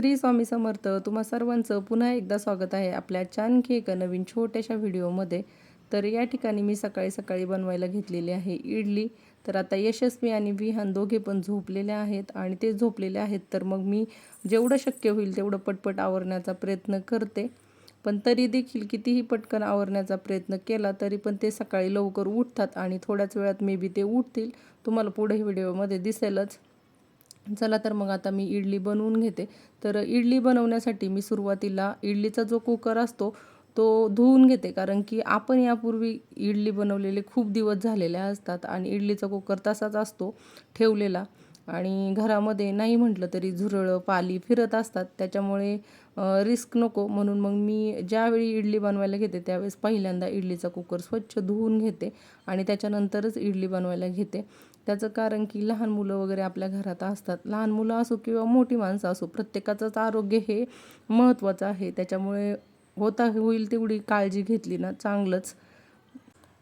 श्री स्वामी समर्थ तुम्हा सर्वांचं पुन्हा एकदा स्वागत आहे आपल्या आणखी एका नवीन छोट्याशा व्हिडिओमध्ये. तर या ठिकाणी मी सकाळी सकाळी बनवायला घेतलेली आहे इडली. तर आता यशस्वी आणि विहान दोघे पण झोपलेले आहेत आणि ते झोपलेले आहेत तर मग मी जेवढं शक्य होईल तेवढं पटपट आवरण्याचा प्रयत्न करते. पण तरी देखील कितीही पटकन आवरण्याचा प्रयत्न केला तरी पण ते सकाळी लवकर उठतात आणि थोड्याच वेळात मे बी ते उठतील. तुम्हाला पुढे व्हिडिओमध्ये दिसेलच. चला तर मग आता मी इडली बनवून घेते. तर इडली बनवण्यासाठी मी सुरुवातीला इडलीचा जो कुकर असतो तो धुवून घेते. कारण की आपण यापूर्वी इडली बनवलेले खूप दिवस झालेले असतात आणि इडलीचा कुकर तसाच असतो ठेवलेला. आणि घरामध्ये नाही म्हटलं तरी झुरळं पाली फिरत असतात. त्याच्यामुळे रिस्क नको. म्हणून मग मी ज्यावेळी इडली बनवायला घेते त्यावेळेस पहिल्यांदा इडलीचा कुकर स्वच्छ धुवून घेते आणि त्याच्यानंतरच इडली बनवायला घेते. त्याचं कारण की लहान मुलं वगैरे आपल्या घरात असतात. लहान मुलं असो किंवा मोठी माणसं असो प्रत्येकाचंच आरोग्य हे महत्त्वाचं आहे. त्याच्यामुळे होता होईल तेवढी काळजी घेतली ना चांगलंच.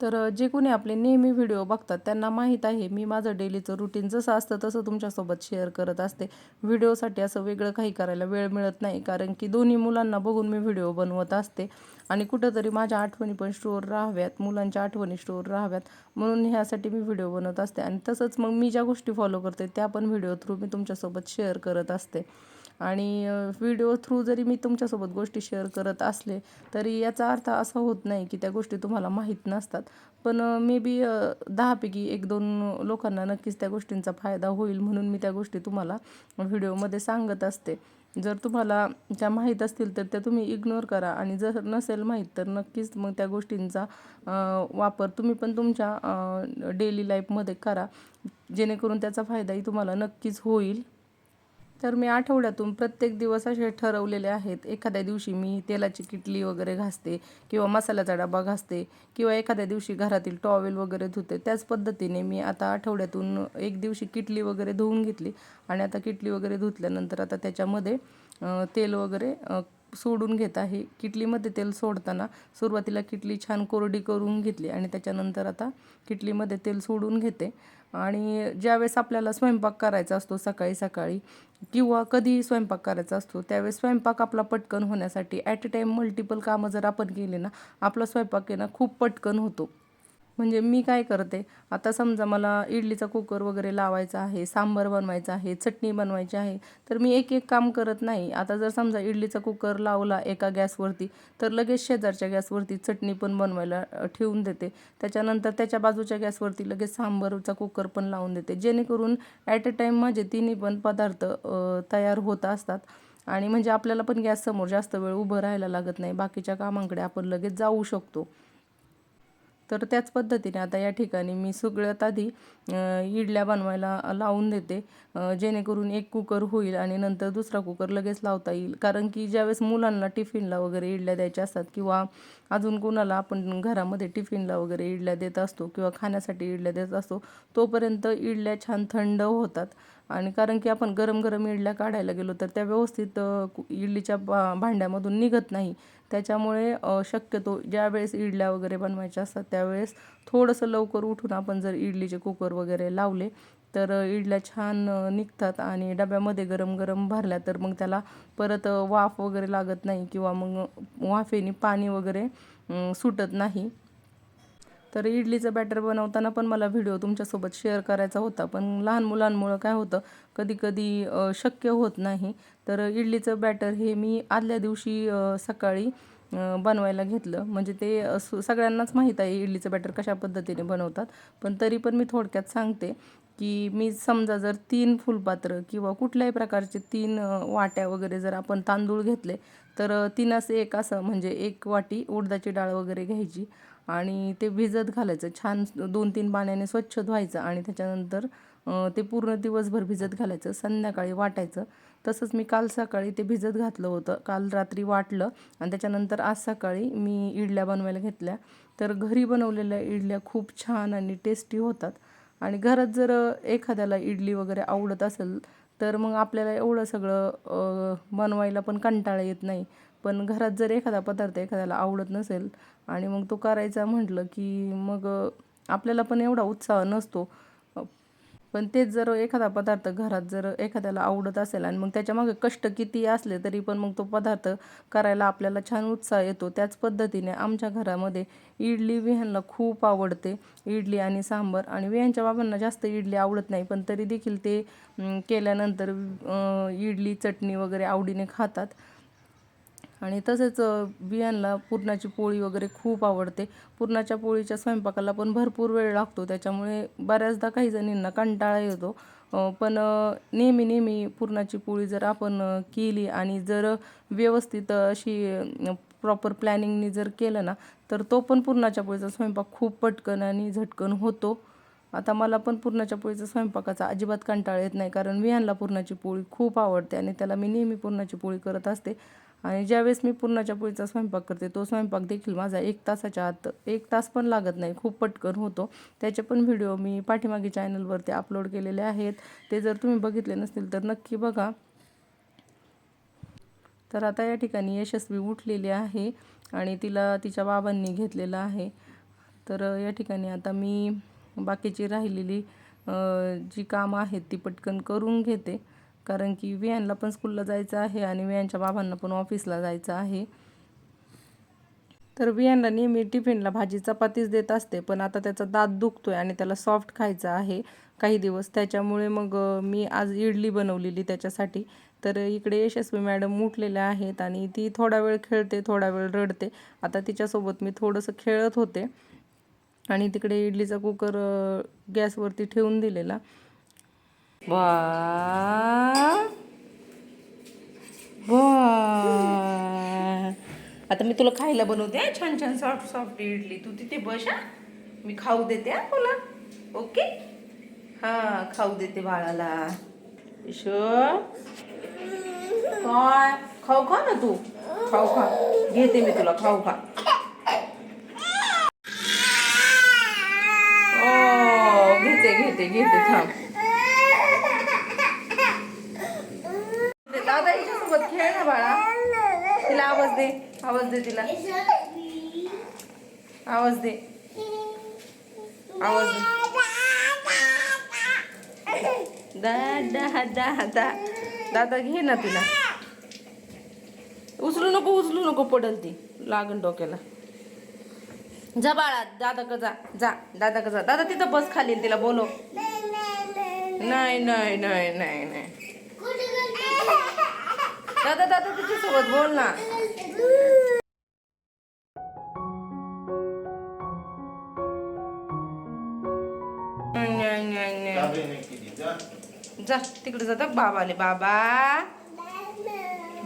तर जे कोणी आपले नेहमी व्हिडिओ बघतात त्यांना माहीत आहे मी माझं डेलीचं रुटीन जसं असतं तसं तुमच्यासोबत शेअर करत असते. व्हिडिओसाठी असं वेगळं काही करायला वेळ मिळत नाही कारण की दोन्ही मुलांना बघून मी व्हिडिओ बनवत असते. आणि कुठंतरी माझ्या आठवणी पण स्टोअर राहाव्यात मुलांच्या आठवणी स्टोअर राहाव्यात. म्हणून ह्यासाठी मी व्हिडिओ बनवत असते आणि तसंच मग मी ज्या गोष्टी फॉलो करते त्या पण व्हिडिओ थ्रू मी तुमच्यासोबत शेअर करत असते. आणि व्हिडिओ थ्रू जरी मी तुमच्यासोबत गोष्टी शेअर करत असले तरी याचा अर्थ असा होत नाही की त्या गोष्टी तुम्हाला माहीत नसतात. पण मे बी दहापैकी एक दोन लोकांना नक्कीच त्या गोष्टींचा फायदा होईल म्हणून मी त्या गोष्टी तुम्हाला व्हिडिओमध्ये सांगत असते. जर तुम्हाला त्या माहीत असतील तर त्या तुम्ही इग्नोर करा. आणि जर नसेल माहीत तर नक्कीच मग त्या गोष्टींचा वापर तुम्ही पण तुमच्या डेली लाईफमध्ये करा. जेणेकरून त्याचा फायदाही तुम्हाला नक्कीच होईल. तर मी आठवड्यातून प्रत्येक दिवस असे ठरवलेले आहेत. एखाद्या दिवशी मी तेलाची किटली वगैरे घासते किंवा मसाल्याचा डबा घासते किंवा एखाद्या दिवशी घरातील टॉवेल वगैरे धुते. त्याच पद्धतीने मी आता आठवड्यातून एक दिवशी किटली वगैरे धुवून घेतली आणि आता किटली वगैरे धुतल्यानंतर आता त्याच्यामध्ये तेल वगैरे सोडून घेत आहे. किटलीमध्ये तेल सोडताना सुरुवातीला किटली छान कोरडी करून घेतली आणि त्याच्यानंतर आता किटलीमध्ये तेल सोडून घेते. आणि ज्यावेळेस आपल्याला स्वयंपाक करायचा असतो सकाळी सकाळी किंवा कधीही स्वयंपाक करायचा असतो त्यावेळेस स्वयंपाक आपला पटकन होण्यासाठी ॲट अ टाईम मल्टिपल कामं जर आपण केले ना आपला स्वयंपाक आहे ना खूप पटकन होतो. म्हणजे मी काय करते आता समजा मला इडलीचा कुकर वगैरे लावायचा आहे सांबार बनवायचा आहे चटणी बनवायची आहे तर मी एक एक काम करत नाही. आता जर समजा इडलीचा कुकर लावला एका गॅसवरती तर लगेच शेजारच्या गॅसवरती चटणी पण बनवायला ठेवून देते. त्याच्यानंतर त्याच्या बाजूच्या गॅसवरती लगेच सांबारचा कुकर पण लावून देते. जेणेकरून ॲट अ टाईम माझे तिन्ही पण पदार्थ तयार होत असतात. आणि म्हणजे आपल्याला पण गॅससमोर जास्त वेळ उभं राहायला लागत नाही. बाकीच्या कामांकडे आपण लगेच जाऊ शकतो. तर त्याच पद्धतीने आता या ठिकाणी मी सगळ्यात आधी इडल्या बनवायला लावून देते. जेणेकरून एक कुकर होईल आणि नंतर दुसरा कुकर लगेच लावता येईल. कारण की ज्यावेळेस मुलांना टिफिनला वगैरे इडल्या द्यायच्या असतात किंवा अजून कोणाला आपण घरामध्ये टिफिनला वगैरे इडल्या देत असतो किंवा खाण्यासाठी इडल्या देत असतो तोपर्यंत इडल्या छान थंड होतात. आणि कारण की आपण गरम गरम इडल्या काढायला गेलो तर त्या व्यवस्थित इडलीच्या भांड्यामधून निघत नाही. त्याच्यामुळे शक्यतो ज्यावेळेस इडल्या वगैरे बनवायच्या असतात त्यावेळेस थोडंसं लवकर उठून आपण जर इडलीचे कुकर वगैरे लावले तर इडल्या छान निघतात आणि डब्यामध्ये गरम गरम भरल्या तर मग त्याला परत वाफ वगैरे लागत नाही किंवा मग वाफेने पाणी वगैरे सुटत नाही. तर इडलीचं बॅटर बनवताना पण मला व्हिडिओ तुमच्यासोबत शेअर करायचा होता. पण लहान मुलांमुळं काय होतं कधी कधी शक्य होत नाही. तर इडलीचं बॅटर हे मी आदल्या दिवशी सकाळी बनवायला घेतलं. म्हणजे ते सगळ्यांनाच माहीत आहे इडलीचं बॅटर कशा पद्धतीने बनवतात. पण तरी पण मी थोडक्यात सांगते की मी समजा जर तीन फुलपात्र किंवा कुठल्याही प्रकारचे तीन वाट्या वगैरे जर आपण तांदूळ घेतले तर तीनास एक असं म्हणजे एक वाटी उडदाची डाळ वगैरे घ्यायची. आणि ते भिजत घालायचं. छान दोन तीन पाण्याने स्वच्छ धुवायचं आणि त्याच्यानंतर ते पूर्ण दिवसभर भिजत घालायचं. संध्याकाळी वाटायचं. तसंच मी काल सकाळी ते भिजत घातलं होतं. काल रात्री वाटलं आणि त्याच्यानंतर आज सकाळी मी इडल्या बनवायला घेतल्या. तर घरी बनवलेल्या इडल्या खूप छान आणि टेस्टी होतात. आणि घरात जर एखाद्याला इडली वगैरे आवडत असेल तर मग आपल्याला एवढं सगळं बनवायला पण कंटाळा येत नाही. पण घरात जर एखादा पदार्थ एखाद्याला आवडत नसेल आणि मग तो करायचा म्हटलं की मग आपल्याला पण एवढा उत्साह नसतो. पण तेच जर एखादा पदार्थ घरात जर एखाद्याला आवडत असेल आणि मग त्याच्यामागे कष्ट किती असले तरी पण मग तो पदार्थ करायला आपल्याला छान उत्साह येतो. त्याच पद्धतीने आमच्या घरामध्ये इडली विहानला खूप आवडते. इडली आणि सांबर आणि विहानच्या बाबांना जास्त इडली आवडत नाही पण तरी देखील ते केल्यानंतर इडली चटणी वगैरे आवडीने खातात. आणि तसेच बियांना पुरणाची पोळी वगैरे खूप आवडते. पुरणाच्या पोळीच्या स्वयंपाकाला पण भरपूर वेळ लागतो. त्याच्यामुळे बऱ्याचदा काही जणींना कंटाळा येतो. पण नेहमी नेहमी पुरणाची पोळी जर आपण केली आणि जर व्यवस्थित अशी प्रॉपर प्लॅनिंगनी जर केलं ना तर तो पण पुरणाच्या पोळीचा स्वयंपाक खूप पटकन आणि झटकन होतो. आता मला पण पुरणाच्या पोळीचा स्वयंपाकाचा अजिबात कंटाळा येत नाही कारण विहानला पुरणाची पोळी खूप आवडते आणि त्याला मी नेहमी पुरणाची पोळी करत असते. आणि ज्यावेळेस मी पुरणाच्या पोळीचा स्वयंपाक करते तो स्वयंपाक देखील माझा एक तासाच्या आत एक तास पण लागत नाही. खूप पटकन होतो. त्याचे पण व्हिडिओ मी पाठीमागे चॅनलवरती अपलोड केलेले आहेत. ते जर तुम्ही बघितले नसतील तर नक्की बघा. तर आता या ठिकाणी यशस्वी उठलेली आहे आणि तिला तिच्या बाबांनी घेतलेलं आहे. तर या ठिकाणी आता मी बाकीची राहिलेली जी कामं आहेत ती पटकन करून घेते. कारण की वियांना पण स्कूलला जायचं आहे आणि वियांच्या बाबांना पण ऑफिसला जायचं आहे. तर वियांना नेहमी टिफिनला भाजी चपातीच देत असते पण आता त्याचा दात दुखतोय आणि त्याला सॉफ्ट खायचं आहे. काही दिवस त्याच्यामुळे मग मी आज इडली बनवलेली त्याच्यासाठी. तर इकडे यशस्वी मॅडम उठलेल्या आहेत आणि ती थोडा वेळ खेळते थोडा वेळ रडते. आता तिच्यासोबत मी थोडंसं खेळत होते आणि तिकडे इडलीचा कुकर गॅसवरती ठेवून दिलेला. वा वा आता मी तुला खायला बनवते छान छान सॉफ्ट सॉफ्ट इडली. तू तिथे बस हा. मी खाऊ देते हा तुला. ओके हा खाऊ देते बाळाला. ईशो. काय? खाऊ खा ना तू. खाऊ खा. घेते मी तुला खाऊ खा ओ घेते घेते घेते थांब दादा हिच्यासोबत खेळ ना बाळा तिला आवाज दे आवाज दे तिला आवाज दे आवाज दे दादा दादा दादा घे ना तिला उचलू नको उचलू नको पडल ती लागण डोक्याला जा बाळा दादा का जा जा दादा का जा दादा तिथं बस खाली तिला बोलो नाही नाही नाही नाही नाही दादा दादा तिच्यासोबत बोल ना नाही, नाही, नाही, नाही. जा तिकडे जाता बाबा आले बाबा.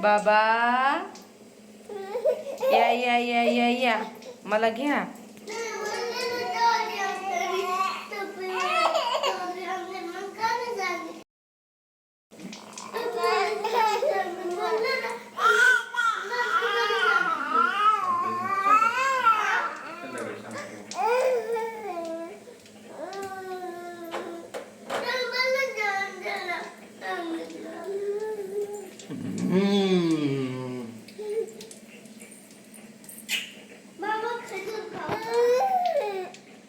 बाबा. या या या या या. मला घ्या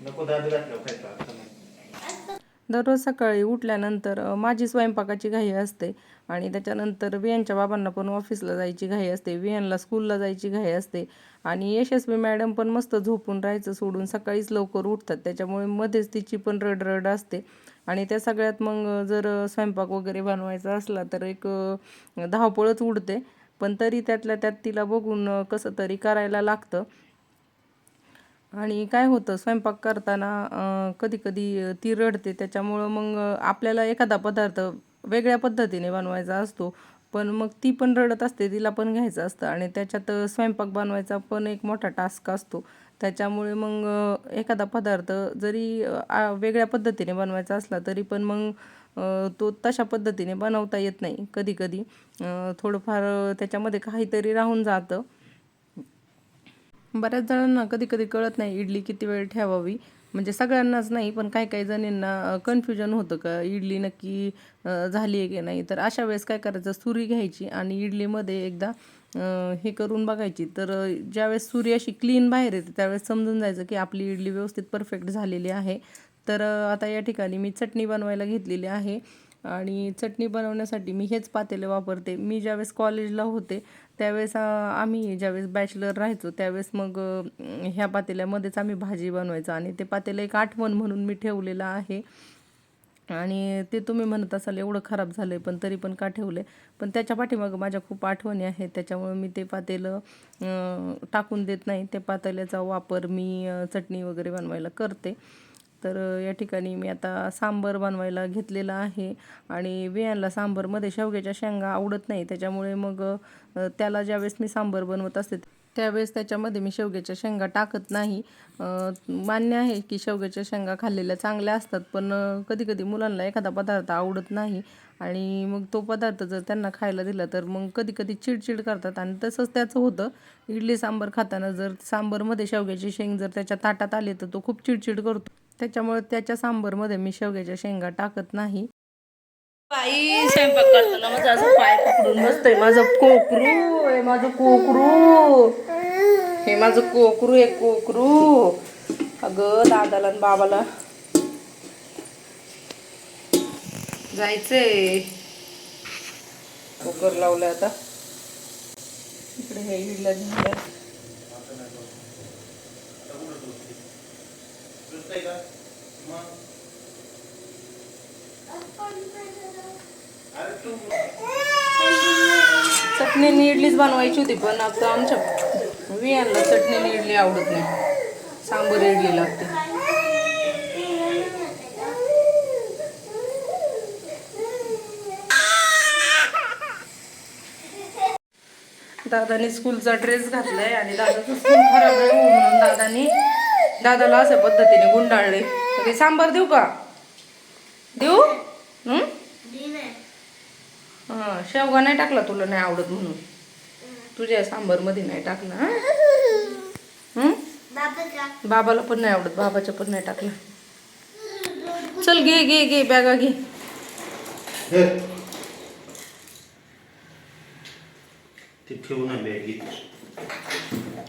नको दादू घातलं खायचं आता नाही. दररोज सकाळी उठल्यानंतर माझी स्वयंपाकाची घाई असते आणि त्याच्यानंतर वियांच्या बाबांना पण ऑफिसला जायची घाई असते वियांना स्कूलला जायची घाई असते आणि यशस्वी मॅडम पण मस्त झोपून राहायचं सोडून सकाळीच लवकर उठतात. त्याच्यामुळे मध्येच तिची पण रडरड असते आणि त्या सगळ्यात मग जर स्वयंपाक वगैरे बनवायचा असला तर एक धावपळच उडते. पण तरी त्यातल्या त्यात तिला बघून कसं तरी करायला लागतं आणि काय होतं स्वयंपाक करताना कधी कधी ती रडते. त्याच्यामुळं मग आपल्याला एखादा पदार्थ वेगळ्या पद्धतीने बनवायचा असतो. पण मग ती पण रडत असते तिला पण घ्यायचं असतं. आणि त्याच्यात स्वयंपाक बनवायचा पण एक मोठा टास्क असतो. त्याच्यामुळे मग एखादा पदार्थ जरी आ- वेगळ्या पद्धतीने बनवायचा असला तरी पण मग तो तशा पद्धतीने बनवता येत नाही कधी कधी थोडंफार त्याच्यामध्ये काहीतरी राहून जातं. बऱ्याच जणांना कधी कधी कळत नाही इडली किती वेळ ठेवावी. म्हणजे सगळ्यांनाच नाही पण काही काही जणींना कन्फ्युजन होतं का इडली नक्की झाली आहे की नाही. तर अशा वेळेस काय करायचं? सुरी घ्यायची आणि इडलीमध्ये एकदा हे करून बघायची. तर ज्यावेळेस सुरी अशी क्लीन बाहेर येते त्यावेळेस समजून जायचं की आपली इडली व्यवस्थित परफेक्ट झालेली आहे. तर आता या ठिकाणी मी चटणी बनवायला घेतलेली आहे. आणि चटणी बनवण्यासाठी मी हेच पातेले वापरते. मी ज्यावेळेस कॉलेजला होते त्यावेळेस आम्ही ज्यावेळेस बॅचलर राहायचो त्यावेळेस मग ह्या पातेल्यामध्येच आम्ही भाजी बनवायचो. आणि ते पातेलं एक आठवण म्हणून मी ठेवलेलं आहे. आणि ते तुम्ही म्हणत असाल एवढं खराब झालं आहे पण तरी पण का ठेवलं आहे पण त्याच्या पाठीमागं माझ्या खूप आठवणी आहेत. त्याच्यामुळे मी ते पातेलं टाकून देत नाही. ते पातेल्याचा वापर मी चटणी वगैरे बनवायला करते. तर या ठिकाणी मी आता सांबर बनवायला घेतलेला आहे आणि वियांना सांबरमध्ये शेवग्याच्या शेंगा आवडत नाही. त्याच्यामुळे मग त्याला ज्यावेळेस मी सांबर बनवत असते त्यावेळेस त्याच्यामध्ये मी शेवग्याच्या शेंगा टाकत नाही. मान्य आहे की शेवग्याच्या शेंगा खाल्लेल्या चांगल्या असतात पण कधी कधी मुलांना एखादा पदार्थ आवडत नाही आणि मग तो पदार्थ जर त्यांना खायला दिला तर मग कधी कधी चिडचिड करतात आणि तसंच त्याचं होतं. इडली सांबर खाताना जर सांबरमध्ये शेवग्याची शेंग जर त्याच्या ताटात आले तर तो खूप चिडचिड करतो. त्याच्यामुळे त्याच्या सांबरमध्ये मी शेवग्याच्या शेंगा टाकत नाही. बाई स्वयंपाक करताना माझं असं पाय पकडून बसतोय. माझं कोकरू हे माझं कोकरू. हे माझं कोकरू आहे कोकरू. अगं दादाला आणि बाबाला जायचंय. कुकर लावलंय आता. इकडे हे इडल्या झालं सुचतंय का मग? अरे तू चटणीने इडलीच बनवायची होती पण आता आमच्या वियांना चटणीने इडली आवडत नाही. सांबर इडली लागते. दादाने स्कूलचा ड्रेस घातलाय आणि दादाचा स्कूल खराब आहे हो म्हणून दादाने दादाला अशा पद्धतीने गुंडाळले तर ते सांबार देऊ का? देऊ? हं? हा शेवगा नाही टाकला तुला नाही आवडत म्हणून. तुझ्या सांबरमध्ये नाही टाकला हा? बाबाला पण नाही आवडत बाबाच्या पण नाही टाकला. चल घे घे घे बॅगा घे.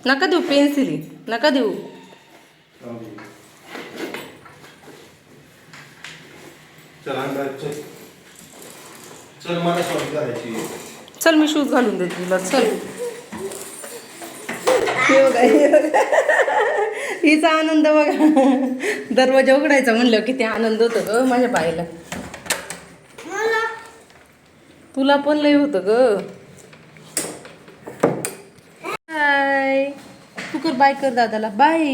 नका देऊ पेन्सिल नका देऊ. चल अंदाज चल. चल मला सॉरी करायची चल मी शूज घालून देते तुला. चल. हिचा आनंद बघा. दरवाजा उघडायचा म्हणलं किती आनंद होतो ग माझ्या बाईला. तुला पण लय होतं ग. बाय तू कर बाय कर दादाला. बाय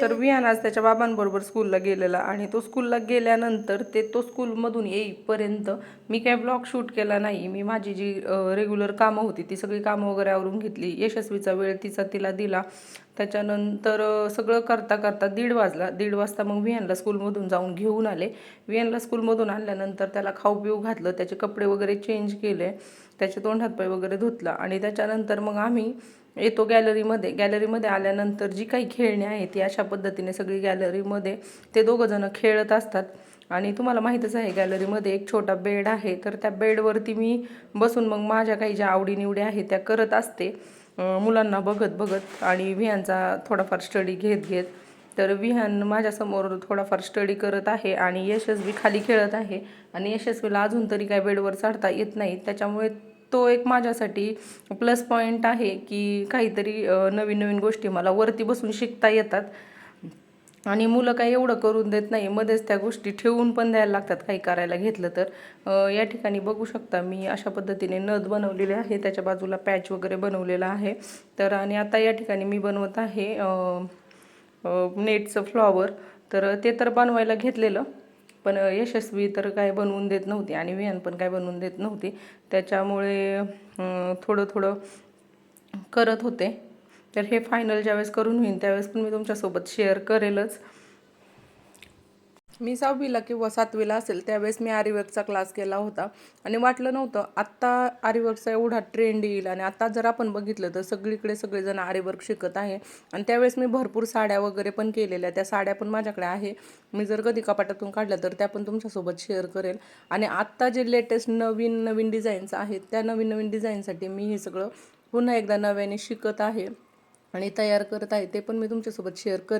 तर विहान आज त्याच्या बाबांबरोबर स्कूलला गेलेला आणि तो स्कूलला गेल्यानंतर ते तो स्कूलमधून येईपर्यंत मी काय ब्लॉग शूट केला नाही. मी माझी जी रेग्युलर कामं होती ती सगळी कामं वगैरे आवरून घेतली. यशस्वीचा वेळ तिचा तिला दिला. त्याच्यानंतर सगळं करता करता दीड वाजला. दीड वाजता मग विहानला स्कूलमधून जाऊन घेऊन आले. विहानला स्कूलमधून आणल्यानंतर त्याला खाऊ पिऊ घातलं. त्याचे कपडे वगैरे चेंज केले. त्याचे तोंड हातपाय वगैरे धुतला आणि त्याच्यानंतर मग आम्ही येतो गॅलरीमध्ये गॅलरीमध्ये आल्यानंतर जी काही खेळणी आहे ती अशा पद्धतीने सगळी गॅलरीमध्ये ते दोघंजणं खेळत असतात. आणि तुम्हाला माहीतच आहे गॅलरीमध्ये एक छोटा बेड आहे. तर त्या बेडवरती मी बसून मग माझ्या काही ज्या आवडीनिवडी आहेत त्या करत असते. मुलांना बघत बघत आणि विह्यांचा थोडाफार स्टडी घेत घेत. तर विहान माझ्यासमोर थोडाफार स्टडी करत आहे आणि यशस्वी खाली खेळत आहे. आणि यशस्वीला अजून तरी काय बेडवर चढता येत नाही. त्याच्यामुळे तो एक माझ्यासाठी प्लस पॉईंट आहे की काहीतरी नवीन नवीन गोष्टी मला वरती बसून शिकता येतात. आणि मुलं काही एवढं करून देत नाही मध्येच त्या गोष्टी ठेवून पण द्यायला लागतात काही करायला घेतलं तर. या ठिकाणी बघू शकता मी अशा पद्धतीने नद बनवलेले आहे त्याच्या बाजूला पॅच वगैरे बनवलेला आहे. तर आणि आता या ठिकाणी मी बनवत आहे नेटचं फ्लॉवर तर ते तर बनवायला घेतलेलं. पण यशस्वी तर काय बनवून देत नव्हती आणि विहान पण काय बनवून देत नव्हती. त्याच्यामुळे थोडं थोडं करत होते. तर हे फायनल ज्यावेळेस करून होईन त्यावेळेस पण मी तुमच्यासोबत शेअर करेलच. मी सहावीला किंवा सातवीला असेल त्यावेळेस मी आरीवर्कचा क्लास केला होता. आणि वाटलं नव्हतं आत्ता आरीवर्कचा एवढा ट्रेंड येईल आणि आता जर आपण बघितलं तर सगळीकडे सगळेजण आरीवर्क शिकत आहे. आणि त्यावेळेस मी भरपूर साड्या वगैरे पण केलेल्या त्या साड्या पण माझ्याकडे आहे. मी जर कधी कपाटातून काढल्या तर त्या पण तुमच्यासोबत शेअर करेल. आणि आत्ता जे लेटेस्ट नवीन नवीन डिझाईन्स आहेत त्या नवीन नवीन डिझाईनसाठी मी हे सगळं पुन्हा एकदा नव्याने शिकत आहे आणि तयार करत आहे ते पण मी तुमच्यासोबत शेअर करेन